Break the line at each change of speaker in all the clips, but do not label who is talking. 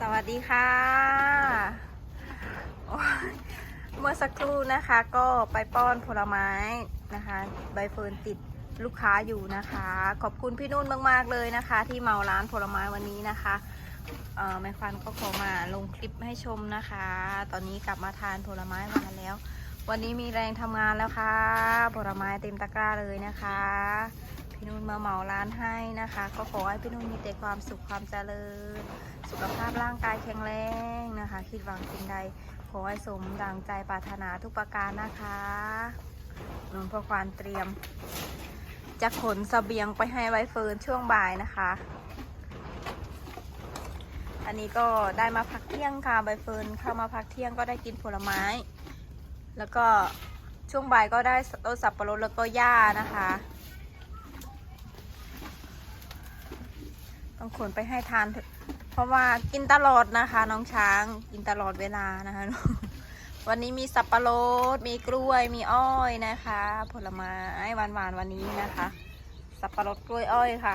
สวัสดีค่ะ เมื่อสักครู่นะคะก็ไปป้อนผลไม้นะคะ ใบเฟิร์นติดลูกค้าอยู่นะคะ ขอบคุณพี่นุ่นมาก ๆ เลยนะคะ ที่เมาร้านผลไม้วันนี้นะคะแม่ควันก็ขอมาลงคลิปให้ชมนะคะ ตอนนี้กลับมาทานผลไม้มาแล้ว วันนี้มีแรงทำงานแล้วค่ะ ผลไม้เต็มตะกร้าเลยนะคะ พี่นุ่นมาเหมาร้านให้นะคะ ก็ขอให้พี่นุ่นมีแต่ความสุขความเจริญ สุขภาพร่างกายแข็งแรงนะคะ คิดหวังสิ่งใด ขอให้สมดังใจปรารถนาทุกประการนะคะนนท์พอควานเตรียม จะขนเสบียงไปให้ไวเฟิร์นช่วงบ่ายนะคะ อันนี้ก็ได้มาพักเที่ยงค่ะใบเฟิร์นเข้ามาพักเที่ยงก็ได้กินผลไม้ แล้วก็ช่วงบ่ายก็ได้ต้นสับปะรดแล้วก็หญ้านะคะ ต้องขนไปให้ทาน เพราะว่ากินตลอดนะคะ น้องช้างกินตลอดเวลานะคะ วันนี้มีสับปะรด มีกล้วย มีอ้อยนะคะ ผลไม้หวานๆวันนี้นะคะ สับปะรดกล้วยอ้อยค่ะ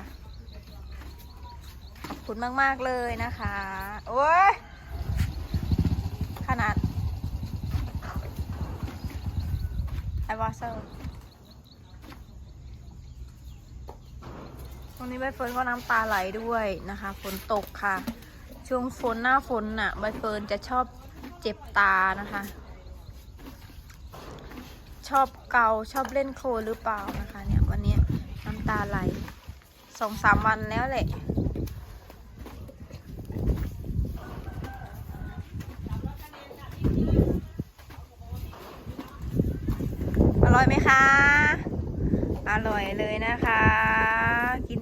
ขอบคุณมาก ๆ เลยนะคะ โอ้ยขนาดไอวอเซอร์ วันนี้ใบเฟิร์นก็น้ำตาไหลด้วยนะคะ ฝนตกค่ะ ช่วงฝนหน้าฝนน่ะใบเฟิร์นจะชอบเจ็บตานะคะ ชอบเกาชอบเล่นโคลหรือเปล่านะคะ เนี่ยวันนี้น้ำตาไหลสองสามวันแล้วแหละอร่อยไหมคะ อร่อยเลยนะคะ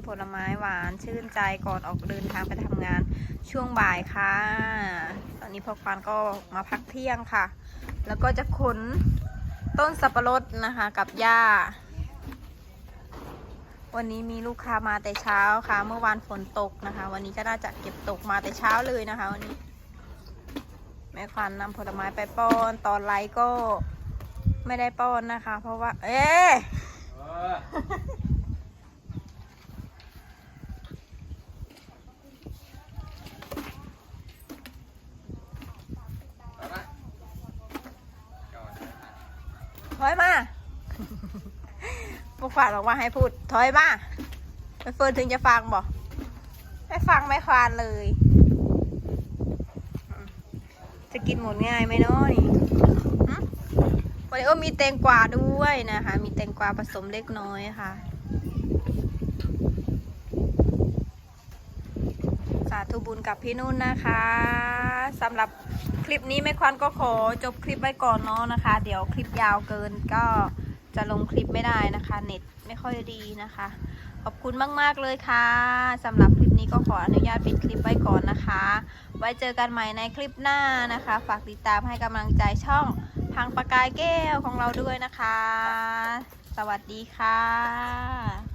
ผลไม้หวานชื่นใจก่อนออกเดินทางไปทำงานช่วงบ่ายค่ะ ตอนนี้พ่อควานก็มาพักเที่ยงค่ะ แล้วก็จะขนต้นสับปะรดนะคะกับหญ้า วันนี้มีลูกค้ามาแต่เช้าค่ะ เมื่อวานฝนตกนะคะ วันนี้ก็น่าจะเก็บตกมาแต่เช้าเลยนะคะ วันนี้ แม่ควานนำผลไม้ไปป้อนตอนไลฟ์ก็ไม่ได้ป้อนนะคะ เพราะว่า เอ๊ะ
เออ เอาละก่อน
ถอยมาบุกฝานออกว่าให้พูด ถอยมาไปเฟิร์นถึงจะฟังบอกไม่ฟังไม่ควานเลย จะกินหมดง่ายไหมเนาะนี่วันนี้โอ้มีแตงกวาด้วยนะคะ มีแตงกวาผสมเล็กน้อยค่ะ สา ธุบุญกับพี่นุ่นนะคะสำหรับคลิปนี้แม่ควันก็ขอจบคลิปไว้ก่อนเนาะนะคะ เดี๋ยวคลิปยาวเกินก็จะลงคลิปไม่ได้นะคะ เน็ตไม่ค่อยดีนะคะ ขอบคุณมาก ๆ เลยค่ะสำหรับคลิปนี้ก็ขออนุญาตปิดคลิปไว้ก่อนนะคะ ไว้เจอกันใหม่ในคลิปหน้านะคะ ฝากติดตามให้กำลังใจช่องพังประกายแก้วของเราด้วยนะคะ สวัสดีค่ะ